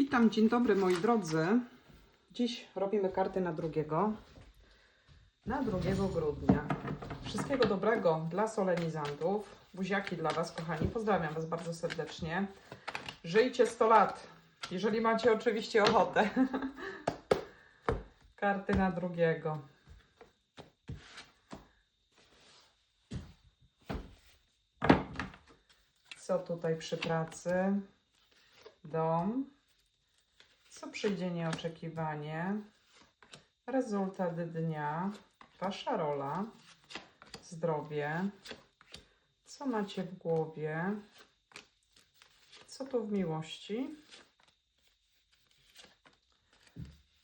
Witam, dzień dobry moi drodzy. Dziś robimy karty na drugiego. Na 2 grudnia. Wszystkiego dobrego dla solenizantów. Buziaki dla Was, kochani. Pozdrawiam Was bardzo serdecznie. Żyjcie 100 lat, jeżeli macie oczywiście ochotę. Karty na drugiego. Co tutaj przy pracy? Dom. Co przyjdzie nieoczekiwanie? Rezultat dnia. Wasza rola. Zdrowie. Co macie w głowie? Co tu w miłości?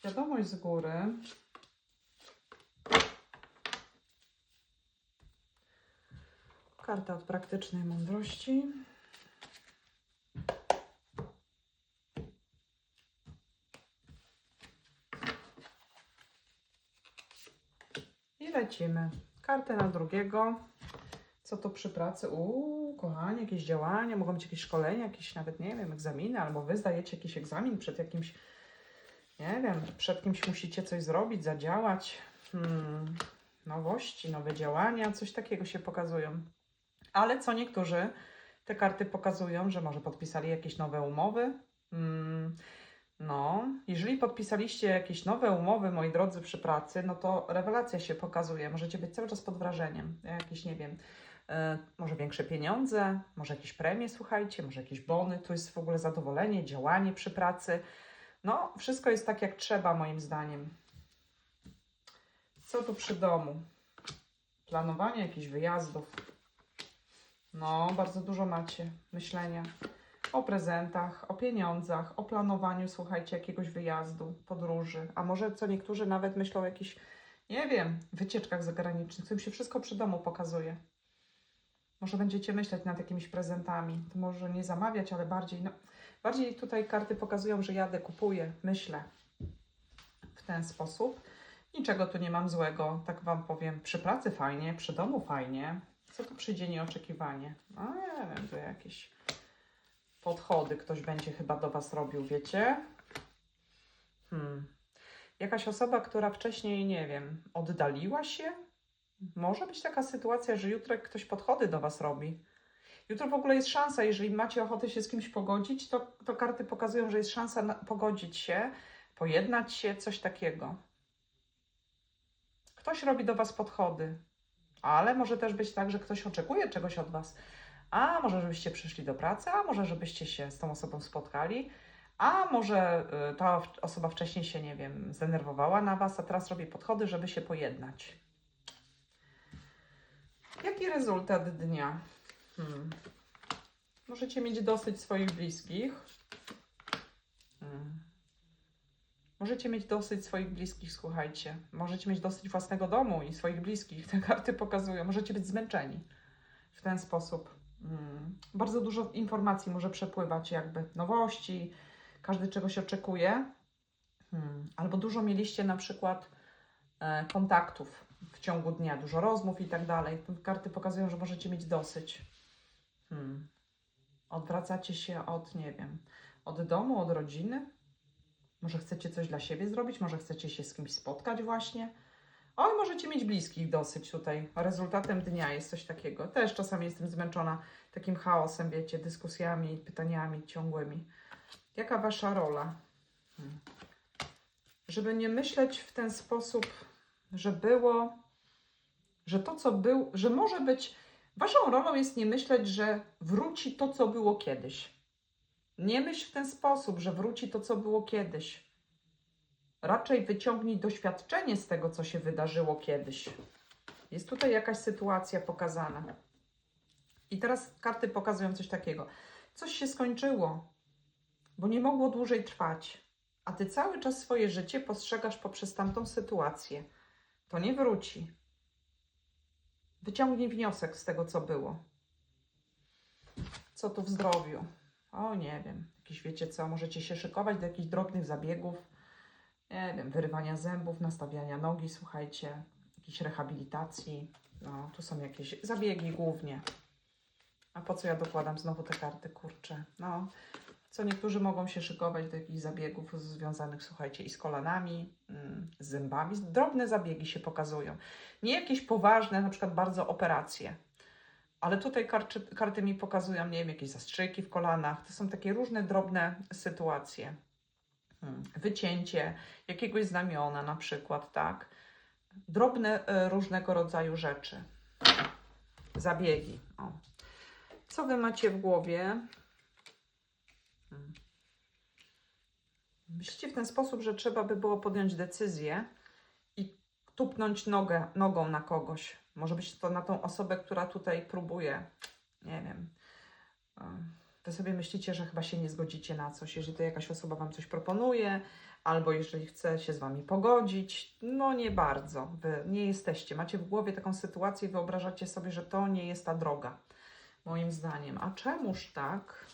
Wiadomość z góry. Karta od praktycznej mądrości. Lecimy. Kartę na drugiego. Co to przy pracy? Uuu, kochani, jakieś działania, mogą być jakieś szkolenia, jakieś nawet, nie wiem, egzaminy, albo wy zdajecie jakiś egzamin przed jakimś, nie wiem, przed kimś musicie coś zrobić, zadziałać. Hmm, nowości, nowe działania, coś takiego się pokazują. Ale co niektórzy te karty pokazują, że może podpisali jakieś nowe umowy. Hmm, no, jeżeli podpisaliście jakieś nowe umowy, moi drodzy, przy pracy, no to rewelacja się pokazuje. Możecie być cały czas pod wrażeniem. Jakieś, nie wiem, e, może większe pieniądze, może jakieś premie, słuchajcie, może jakieś bony. Tu jest w ogóle zadowolenie, działanie przy pracy. No, wszystko jest tak, jak trzeba, moim zdaniem. Co tu przy domu? Planowanie jakichś wyjazdów. No, bardzo dużo macie myślenia o prezentach, o pieniądzach, o planowaniu, słuchajcie, jakiegoś wyjazdu, podróży. A może co niektórzy nawet myślą o jakichś, nie wiem, wycieczkach zagranicznych. To im się wszystko przy domu pokazuje. Może będziecie myśleć nad jakimiś prezentami. To może nie zamawiać, ale bardziej, no, bardziej tutaj karty pokazują, że jadę, kupuję, myślę w ten sposób. Niczego tu nie mam złego, tak Wam powiem. Przy pracy fajnie, przy domu fajnie. Co tu przyjdzie nieoczekiwanie? No nie wiem, to jakieś podchody ktoś będzie chyba do Was robił, wiecie? Hmm. Jakaś osoba, która wcześniej, nie wiem, oddaliła się? Może być taka sytuacja, że jutro ktoś podchody do Was robi. Jutro w ogóle jest szansa, jeżeli macie ochotę się z kimś pogodzić, to, to karty pokazują, że jest szansa na, pogodzić się, pojednać się, coś takiego. Ktoś robi do Was podchody, ale może też być tak, że ktoś oczekuje czegoś od Was. A może żebyście przyszli do pracy, a może żebyście się z tą osobą spotkali, a może y, ta osoba wcześniej się, nie wiem, zdenerwowała na Was, a teraz robi podchody, żeby się pojednać. Jaki rezultat dnia? Hmm. Możecie mieć dosyć swoich bliskich. Hmm. Możecie mieć dosyć swoich bliskich, słuchajcie. Możecie mieć dosyć własnego domu i swoich bliskich. Te karty pokazują. Możecie być zmęczeni w ten sposób. Mm. Bardzo dużo informacji może przepływać, jakby nowości, każdy czegoś oczekuje. Hmm. Albo dużo mieliście na przykład e, kontaktów w ciągu dnia, dużo rozmów i tak dalej. Karty pokazują, że możecie mieć dosyć. Hmm. Odwracacie się od, nie wiem, od domu, od rodziny. Może chcecie coś dla siebie zrobić, może chcecie się z kimś spotkać właśnie. Oj, możecie mieć bliskich dosyć tutaj. Rezultatem dnia jest coś takiego. Też czasami jestem zmęczona takim chaosem, wiecie, dyskusjami, pytaniami ciągłymi. Jaka wasza rola? Hmm. Żeby nie myśleć w ten sposób, że było, że to, co był, że może być. Waszą rolą jest nie myśleć, że wróci to, co było kiedyś. Nie myśl w ten sposób, że wróci to, co było kiedyś. Raczej wyciągnij doświadczenie z tego, co się wydarzyło kiedyś. Jest tutaj jakaś sytuacja pokazana. I teraz karty pokazują coś takiego. Coś się skończyło, bo nie mogło dłużej trwać, a ty cały czas swoje życie postrzegasz poprzez tamtą sytuację. To nie wróci. Wyciągnij wniosek z tego, co było. Co tu w zdrowiu? O, nie wiem. Jakieś wiecie co, możecie się szykować do jakichś drobnych zabiegów. Nie wiem, wyrywania zębów, nastawiania nogi, słuchajcie, jakiejś rehabilitacji. No, tu są jakieś zabiegi głównie. A po co ja dokładam znowu te karty, kurczę? No, co niektórzy mogą się szykować do jakichś zabiegów związanych, słuchajcie, i z kolanami, mm, z zębami. Drobne zabiegi się pokazują. Nie jakieś poważne, na przykład bardzo operacje. Ale tutaj karty, karty mi pokazują, nie wiem, jakieś zastrzyki w kolanach. To są takie różne drobne sytuacje. Hmm, Wycięcie jakiegoś znamiona na przykład, tak? Drobne e, różnego rodzaju rzeczy. Zabiegi. O. Co wy macie w głowie? Hmm. Myślicie w ten sposób, że trzeba by było podjąć decyzję i tupnąć nogę, nogą na kogoś. Może być to na tą osobę, która tutaj próbuje. Nie wiem. Wy sobie myślicie, że chyba się nie zgodzicie na coś, jeżeli to jakaś osoba Wam coś proponuje, albo jeżeli chce się z Wami pogodzić. No nie bardzo. Wy nie jesteście. Macie w głowie taką sytuację i wyobrażacie sobie, że to nie jest ta droga. Moim zdaniem. A czemuż tak?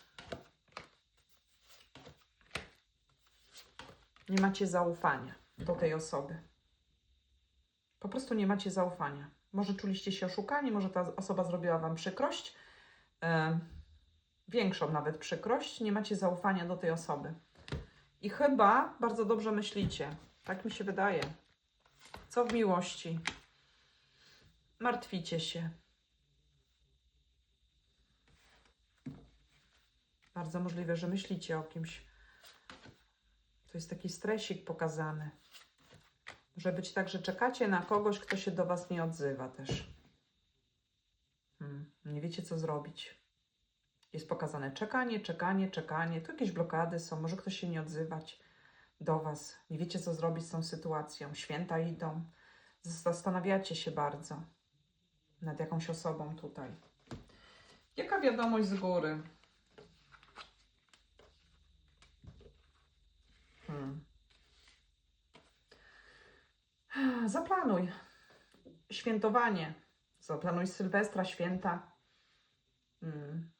Nie macie zaufania do tej osoby. Po prostu nie macie zaufania. Może czuliście się oszukani, może ta osoba zrobiła Wam przykrość, e, większą nawet przykrość, nie macie zaufania do tej osoby. I chyba bardzo dobrze myślicie. Tak mi się wydaje. Co w miłości? Martwicie się. Bardzo możliwe, że myślicie o kimś. To jest taki stresik pokazany. Może być tak, że czekacie na kogoś, kto się do Was nie odzywa też. Hmm, nie wiecie, co zrobić. Jest pokazane czekanie, czekanie, czekanie. Tu jakieś blokady są, może ktoś się nie odzywać do Was. Nie wiecie, co zrobić z tą sytuacją. Święta idą. Zastanawiacie się bardzo nad jakąś osobą tutaj. Jaka wiadomość z góry? Hmm. Zaplanuj świętowanie. Zaplanuj Sylwestra, święta. Mm.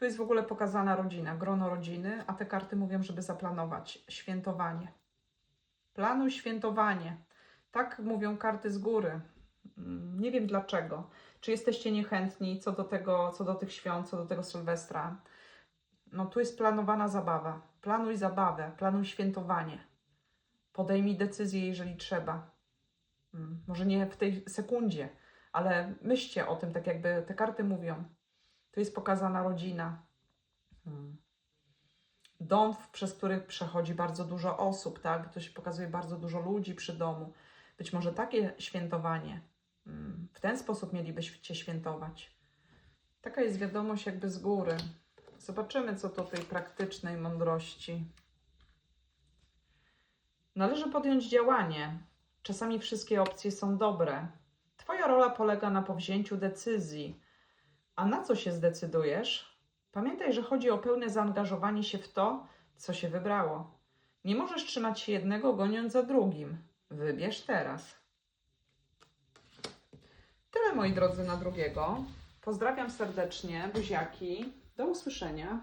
Tu jest w ogóle pokazana rodzina, grono rodziny, a te karty mówią, żeby zaplanować świętowanie. Planuj świętowanie. Tak mówią karty z góry. Mm, Nie wiem dlaczego. Czy jesteście niechętni co do tego, co do tych świąt, co do tego Sylwestra? No tu jest planowana zabawa. Planuj zabawę, planuj świętowanie. Podejmij decyzję, jeżeli trzeba. Mm, Może nie w tej sekundzie, ale myślcie o tym, tak jakby te karty mówią. Tu jest pokazana rodzina. Mm. Dom, przez który przechodzi bardzo dużo osób, tak? To się pokazuje bardzo dużo ludzi przy domu. Być może takie świętowanie. mm, W ten sposób mielibyście świętować. Taka jest wiadomość jakby z góry. Zobaczymy, co to tej praktycznej mądrości. Należy podjąć działanie. Czasami wszystkie opcje są dobre. Twoja rola polega na powzięciu decyzji. A na co się zdecydujesz? Pamiętaj, że chodzi o pełne zaangażowanie się w to, co się wybrało. Nie możesz trzymać się jednego, goniąc za drugim. Wybierz teraz. Tyle, moi drodzy, na drugiego. Pozdrawiam serdecznie, buziaki. Do usłyszenia.